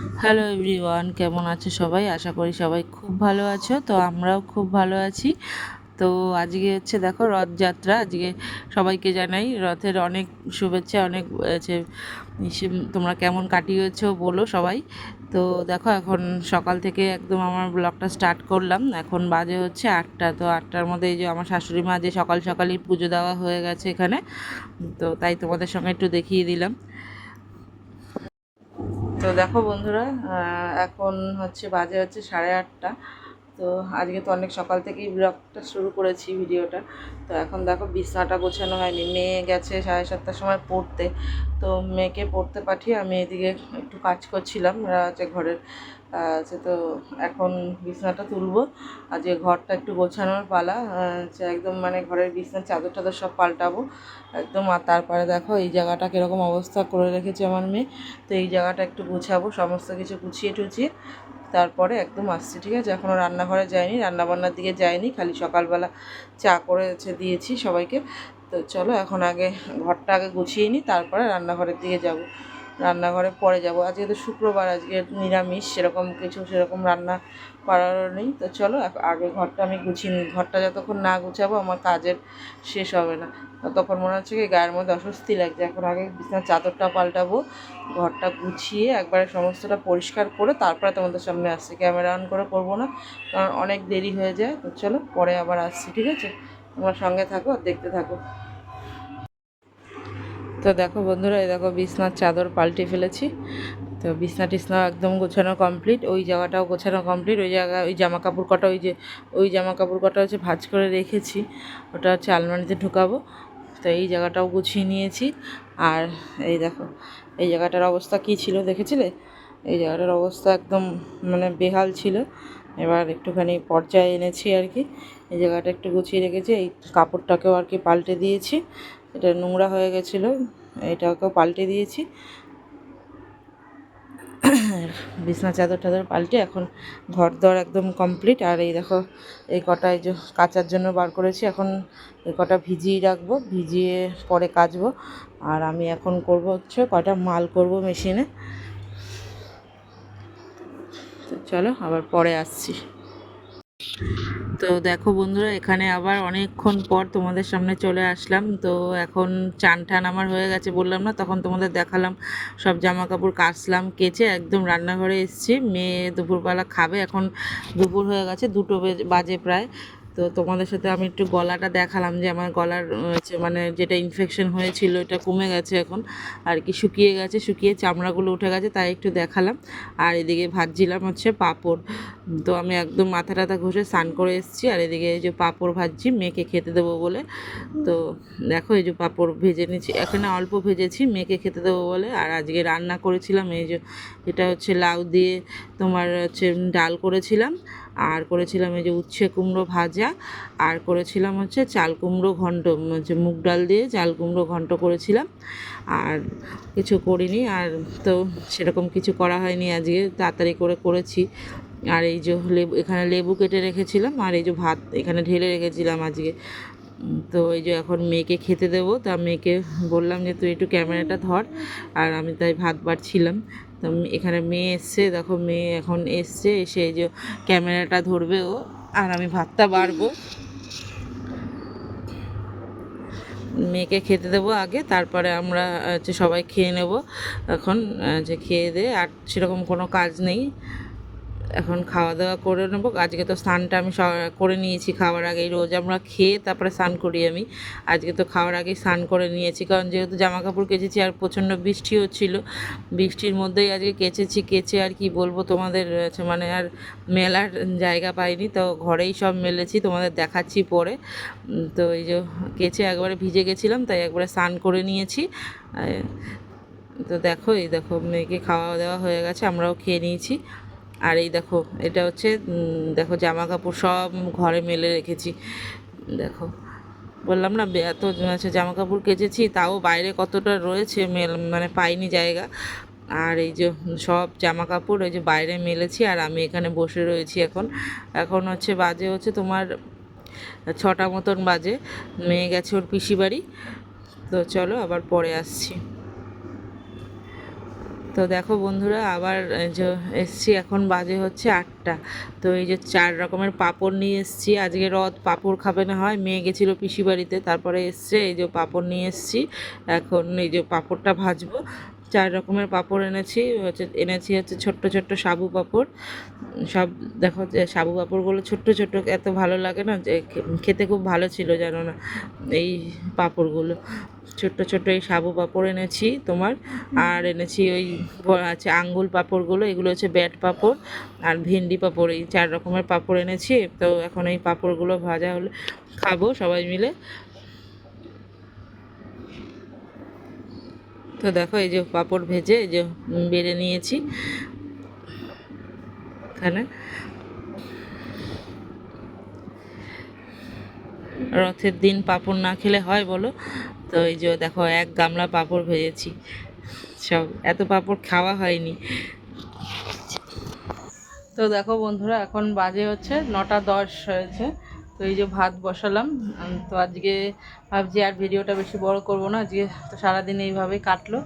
Hello everyone কেমন আছো সবাই? আশা করি সবাই খুব ভালো আছো। তো আমরাও খুব ভালো আছি। তো আজকে হচ্ছে দেখো রথযাত্রা। আজকে সবাইকে জানাই রথের অনেক শুভেচ্ছা, অনেক, হচ্ছে তোমরা কেমন কাটিয়েছো বলো সবাই। তো দেখো এখন সকাল থেকে একদম আমার ব্লগটা স্টার্ট করলাম। এখন বাজে হচ্ছে আটটা। তো আটটার মধ্যে এই যে আমার শাশুড়ি মা যে সকাল সকালই পুজো দেওয়া হয়ে গেছে এখানে। তো তাই তোমাদের সঙ্গে একটু দেখিয়ে দিলাম। তো দেখো বন্ধুরা এখন হচ্ছে বাজে হচ্ছে সাড়ে আটটা। তো আজকে তো অনেক সকাল থেকেই ব্লগটা শুরু করেছি ভিডিওটা। তো এখন দেখো বিছনাটা গোছানো হয়নি। মেয়ে গেছে সাড়ে সাতটার সময় পড়তে। তো মেয়েকে পড়তে পাঠিয়ে আমি এদিকে একটু কাজ করছিলাম। হচ্ছে ঘরের হচ্ছে তো এখন বিছনাটা তুলবো। আর যে ঘরটা একটু গোছানোর পালা হচ্ছে একদম মানে ঘরের বিছনার চাদর টাদর সব পাল্টাবো। একদম, আর তারপরে দেখো এই জায়গাটা কীরকম অবস্থা করে রেখেছে আমার মেয়ে। তো এই জায়গাটা একটু গুছাবো, সমস্ত কিছু গুছিয়ে টুছিয়ে। তারপরে একদম আসছি, ঠিক আছে? এখনও রান্নাঘরে যাইনি রান্নাবান্নার দিকে যাইনি খালি সকালবেলা চা করেছে, দিয়েছি সবাইকে। তো চলো এখন আগে ঘরটা আগে গুছিয়ে নিই, তারপরে রান্নাঘরের দিকে যাব। রান্নাঘরে পরে যাব। আজকে তো শুক্রবার, আজকে নিরামিষ, সেরকম কিছু, সেরকম রান্না করারও নেই। তো চলো, আগ- ঘরটা আমি গুছিয়ে নিই। ঘরটা যতক্ষণ না গুছাবো, আমার কাজের শেষ হবে না। ততক্ষণ মনে হচ্ছে কি, গায়ের মধ্যে অস্বস্তি লাগছে। এখন আগে বিছানার চাদরটা পাল্টাবো, ঘরটা গুছিয়ে একবারে সমস্তটা পরিষ্কার করে তারপরে তোমাদের সামনে আসছি। ক্যামেরা অন করে করব না, কারণ অনেক দেরি হয়ে যায়। তো চলো, পরে আবার আসছি, ঠিক আছে? তোমার সঙ্গে থাকো আর দেখতে থাকো। তো দেখো বন্ধুরা, এই দেখো বিছনার চাদর পাল্টে ফেলেছি। তো বিছনা টিছনা একদম গোছানো কমপ্লিট ওই জায়গাটাও গোছানো কমপ্লিট ওই জায়গা, ওই জামা কাপড় কটা, ওই যে, ওই জামা কাপড় কটা হচ্ছে ভাজ করে রেখেছি। ওটা হচ্ছে আলমারিতে ঢুকাবো। তো এই জায়গাটাও গুছিয়ে নিয়েছি। আর এই দেখো, এই জায়গাটার অবস্থা কী ছিল দেখেছিলে? এই জায়গাটার অবস্থা একদম মানে বেহাল ছিল। এবার একটুখানি পর্যায়ে এনেছি আর কি। এই জায়গাটা একটু গুছিয়ে রেখেছি, এই কাপড়টাকেও আর কি পাল্টে দিয়েছি। এটা নোংরা হয়ে গেছিল, এটাকেও পাল্টে দিয়েছি। বিছনা চাদর টাদর পাল্টে এখন ঘর দর একদম কমপ্লিট। আর এই দেখো, এই কটা এই যে কাচার জন্য বার করেছি। এখন এই কটা ভিজিয়ে রাখব, ভিজিয়ে পরে কাচবো। আর আমি এখন করব হচ্ছে কটা মাল করব মেশিনে। তো চলো আবার পরে আসছি। তো দেখো বন্ধুরা, এখানে আবার অনেকক্ষণ পর তোমাদের সামনে চলে আসলাম। তো এখন চান টান আমার হয়ে গেছে বললাম না, তখন তোমাদের দেখালাম। সব জামা কাপড় কাচলাম, কেচে একদম রান্নাঘরে এসেছি। মেয়ে দুপুরবেলা খাবে, এখন দুপুর হয়ে গেছে, দুটো বেজে- বাজে প্রায়। তো তোমাদের সাথে আমি একটু গলাটা দেখালাম যে আমার গলার মানে যেটা ইনফেকশন হয়েছিল এটা কমে গেছে এখন, আর কি শুকিয়ে গেছে, শুকিয়ে চামড়াগুলো উঠে গেছে, তাই একটু দেখালাম। আর এদিকে ভাজছিলাম হচ্ছে পাঁপড়। তো আমি একদম মাথা টাথা ঘষে স্নান করে এসেছি, আর এদিকে এই যে পাঁপড় ভাজছি, মেয়েকে খেতে দেবো বলে। তো দেখো এই যে পাঁপড় ভেজে নিচ্ছি, এখানে অল্প ভেজেছি, মেয়েকে খেতে দেবো বলে। আর আজকে রান্না করেছিলাম, এই যে এটা হচ্ছে লাউ দিয়ে তোমার হচ্ছে ডাল করেছিলাম। আর করেছিলাম এই যে উচ্ছে কুমড়ো ভাজা, আর করেছিলাম হচ্ছে চাল কুমড়ো ঘন্ট, হচ্ছে মুগ ডাল দিয়ে চাল কুমড়ো ঘন্ট করেছিলাম। আর কিছু করিনি, আর তো সেরকম কিছু করা হয়নি আজকে, তাড়াতাড়ি করে করেছি। আর এই যে লেবু, এখানে লেবু কেটে রেখেছিলাম, আর এই যে ভাত এখানে ঢেলে রেখেছিলাম আজকে। তো এই যে এখন মেয়েকে খেতে দেবো, তা মেয়েকে বললাম যে, তুই একটু ক্যামেরাটা ধর। আর আমি তাই ভাত বাড়ছিলাম। তো এখানে মেয়ে এসছে, দেখো মেয়ে এখন এসছে, এসে এই যে ক্যামেরাটা ধরবে ও, আর আমি ভাতটা বাড়বো। মেয়েকে খেতে দেবো আগে, তারপরে আমরা হচ্ছে সবাই খেয়ে নেব। এখন যে খেয়ে দে, আর সেরকম কোনো কাজ নেই। এখন খাওয়া দাওয়া করে নেব। আজকে তো স্নানটা আমি করে নিয়েছি খাওয়ার আগেই। রোজ আমরা খেয়ে তারপরে স্নান করি আমি। আজকে তো খাওয়ার আগেই স্নান করে নিয়েছি। কারণ যেহেতু জামা কাপড় কেচেছি আর প্রচণ্ড বৃষ্টি হচ্ছিল বৃষ্টির মধ্যেই আজকে কেচেছি। কেচে আর কি বলব তোমাদের হচ্ছে মানে আর মেলার জায়গা পাইনি, তো ঘরেই সব মেলেছি। তোমাদের দেখাচ্ছি পরে। তো এই যে কেচে একবারে ভিজে গেছিলাম, তাই একবারে স্নান করে নিয়েছি। তো দেখো, এই দেখো, মেয়েকে খাওয়া দাওয়া হয়ে গেছে, আমরাও খেয়ে নিয়েছি। আর এই দেখো, এটা হচ্ছে দেখো জামা কাপড় সব ঘরে মেলে রেখেছি। দেখো, বললাম না এত জামা কাপড় কেচেছি, তাও বাইরে কতটা রয়েছে মেল মানে পাইনি জায়গা। আর এই যে সব জামা কাপড় ওই যে বাইরে মেলেছি, আর আমি এখানে বসে রয়েছি এখন। এখন হচ্ছে বাজে হচ্ছে তোমার ছটা মতন বাজে, মেয়ে গেছে ওর পিসি বাড়ি তো চলো আবার পরে আসছি। তো দেখো বন্ধুরা, আবার যে এসছি এখন বাজে হচ্ছে আটটা। তো এই যে চার রকমের পাঁপড় নিয়ে এসছি। আজকে রথ পাঁপড় খাবে না হয়, মেয়ে গেছিল পিসি বাড়িতে, তারপরে এসছে এই যে পাঁপড় নিয়ে এসছি। এখন এই যে পাঁপড়টা ভাজবো। চার রকমের পাঁপড় এনেছি, হচ্ছে এনেছি হচ্ছে ছোট্ট ছোট্ট সাবু পাঁপড়। সব দেখো, যে সাবু পাঁপড়গুলো ছোট্ট ছোট্ট, এত ভালো লাগে না যে খেতে খুব ভালো ছিল জানো না, এই পাঁপড়গুলো। ছোট্ট ছোট্ট এই সাবু পাঁপড় এনেছি তোমার। আর এনেছি ওই আছে আঙ্গুল পাঁপড়গুলো এগুলো হচ্ছে ব্যাট পাঁপড় আর ভেন্ডি পাঁপড় এই চার রকমের পাঁপড় এনেছি। তো এখন এই পাঁপড়গুলো ভাজা হলে খাব সবাই মিলে। তো দেখো এই যে পাঁপড় ভেজে এই যে বেড়ে নিয়েছি। এখানে। রথের দিন পাপড় না খেলে হয় বলো? তো এই যে দেখো, এক গামলা পাঁপড় ভেজেছি। সব, এত পাঁপড় খাওয়া হয়নি। তো দেখো বন্ধুরা, এখন বাজে হচ্ছে নটা দশ হয়েছে। তো এই যে ভাত বসালাম। তো আজকে ভাবছি আর ভিডিওটা বেশি বড় করব না। আজকে তো সারাদিন এইভাবেই কাটলো।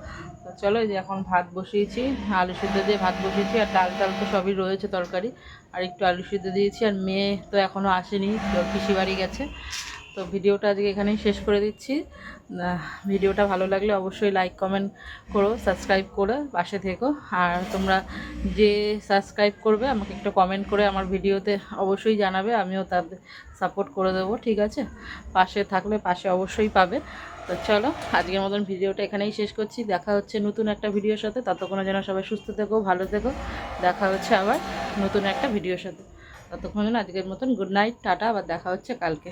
তো চলো এই যে এখন ভাত বসিয়েছি। আলু সিদ্ধ দিয়ে ভাত বসিয়েছি। আর ডাল টাল তো সবই রয়েছে তরকারি। আর একটু আলু সিদ্ধ দিয়েছি। আর মেয়ে তো এখনও আসেনি, তো পিসি বাড়ি গেছে। তো ভিডিওটা আজকে এখানেই শেষ করে দিচ্ছি। ভিডিওটা ভালো লাগলে অবশ্যই লাইক কমেন্ট করো সাবস্ক্রাইব করে পাশে থেকো। আর তোমরা যে সাবস্ক্রাইব করবে, আমাকে একটু কমেন্ট করে আমার ভিডিওতে অবশ্যই জানাবে, আমিও তাদের সাপোর্ট করে দেবো, ঠিক আছে? পাশে থাকলে পাশে অবশ্যই পাবে। তো চলো, আজকের মতন ভিডিওটা এখানেই শেষ করছি। দেখা হচ্ছে নতুন একটা ভিডিওর সাথে। ততক্ষণে যেন সবাই সুস্থ থেকো, ভালো থেকো। দেখা হচ্ছে আবার নতুন একটা ভিডিওর সাথে। ততক্ষণ যেন আজকের মতন গুড নাইট টাটা, আবার দেখা হচ্ছে কালকে।